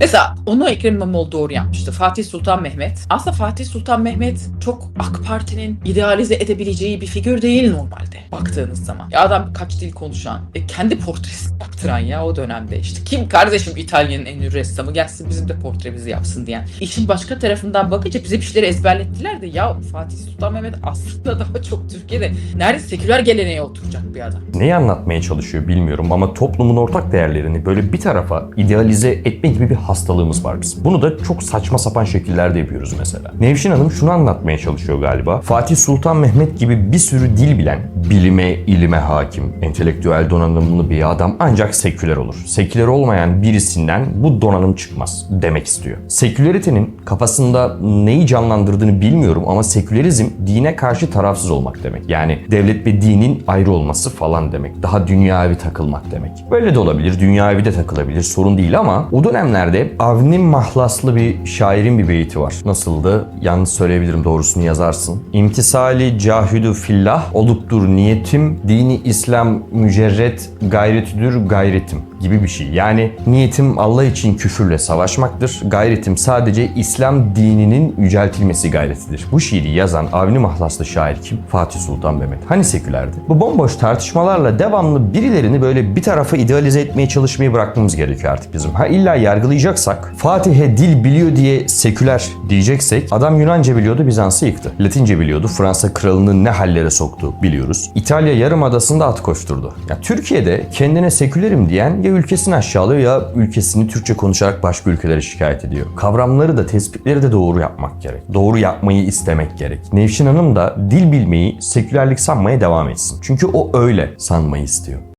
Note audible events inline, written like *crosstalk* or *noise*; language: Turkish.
Mesela onu Ekrem İmamoğlu doğru yapmıştı. Fatih Sultan Mehmet. Aslında Fatih Sultan Mehmet çok AK Parti'nin idealize edebileceği bir figür değil normalde baktığınız zaman. Ya adam kaç dil konuşan, e, kendi portresini yaptıran ya o dönemde işte. Kim kardeşim İtalya'nın en ünlü ressamı gelsin bizim de portremizi yapsın diyen. İşin başka tarafından bakınca bize bir şeyleri ezberlettiler de ya Fatih Sultan Mehmet aslında *laughs* daha çok Türkiye'de neredeyse seküler geleneğe oturacak bir adam. Neyi anlatmaya çalışıyor bilmiyorum ama toplumun ortak değerlerini böyle bir tarafa idealize etme gibi bir hastalığımız var bizim. Bunu da çok saçma sapan şekillerde yapıyoruz mesela. Nevşin Hanım şunu anlatmaya çalışıyor galiba. Fatih Sultan Mehmet gibi bir sürü dil bilen, bilime, ilime hakim, entelektüel donanımlı bir adam ancak seküler olur. Seküler olmayan birisinden bu donanım çıkmaz demek istiyor. Seküleritenin kafasında neyi canlandırdığını bilmiyorum ama sekülerizm dine karşı tarafsız olmak demek. Yani devlet ve dinin ayrı olması falan demek. Daha dünyavi takılmak demek. Böyle de olabilir, dünyavi de takılabilir, sorun değil ama o dönemlerde Avni Mahlaslı bir şairin bir beyti var. Nasıldı? Yanlış söyleyebilirim doğrusunu yazarsın. İmtisali cahüdü fillah oluptur niyetim, dini İslam mücerret gayretüdür gayretim gibi bir şey. Yani niyetim Allah için küfürle savaşmaktır. Gayretim sadece İslam dininin yüceltilmesi gayretidir. Bu şiiri yazan Avni Mahlaslı şair kim? Fatih Sultan Mehmet. Hani sekülerdi? Bu bomboş tartışmalarla devamlı birilerini böyle bir tarafa idealize etmeye çalışmayı bırakmamız gerekiyor artık bizim. Ha illa yargılayacaksak Fatih'e dil biliyor diye seküler diyeceksek adam Yunanca biliyordu Bizans'ı yıktı. Latince biliyordu Fransa kralını ne hallere soktu biliyoruz. İtalya yarımadasında at koşturdu. Ya Türkiye'de kendine sekülerim diyen ya ülkesini aşağılıyor ya ülkesini Türkçe konuşarak başka ülkelere şikayet ediyor. Kavramları da tespitleri de doğru yapmak gerek. Doğru yapmayı istemek gerek. Nevşin Hanım da dil bilmeyi sekülerlik sanmaya devam etsin. Çünkü o öyle sanmayı istiyor.